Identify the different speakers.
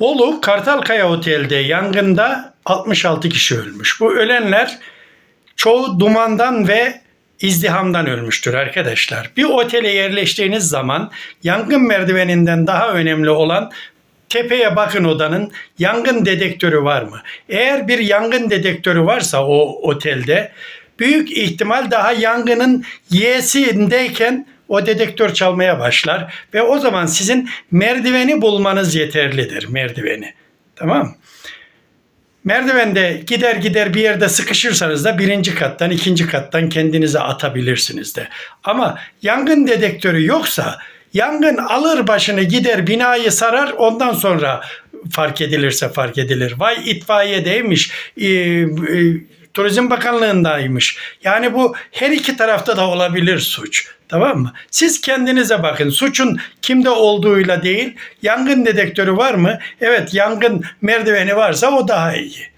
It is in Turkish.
Speaker 1: Bolu Kartalkaya Otel'de yangında 66 kişi ölmüş. Bu ölenler çoğu dumandan ve izdihamdan ölmüştür arkadaşlar. Bir otele yerleştiğiniz zaman yangın merdiveninden daha önemli olan tepeye bakın odanın yangın dedektörü var mı? Eğer bir yangın dedektörü varsa o otelde büyük ihtimal daha yangının y'sindeyken o dedektör çalmaya başlar ve o zaman sizin merdiveni bulmanız yeterlidir merdiveni. Tamam? Merdivende gider gider bir yerde sıkışırsanız da birinci kattan ikinci kattan kendinize atabilirsiniz de. Ama yangın dedektörü yoksa yangın alır başını gider binayı sarar ondan sonra fark edilirse fark edilir. Vay itfaiyedeymiş, e, e, Turizm Bakanlığındaymış. Yani bu her iki tarafta da olabilir suç. Tamam mı? Siz kendinize bakın. Suçun kimde olduğuyla değil, yangın dedektörü var mı? Evet, yangın merdiveni varsa o daha iyi.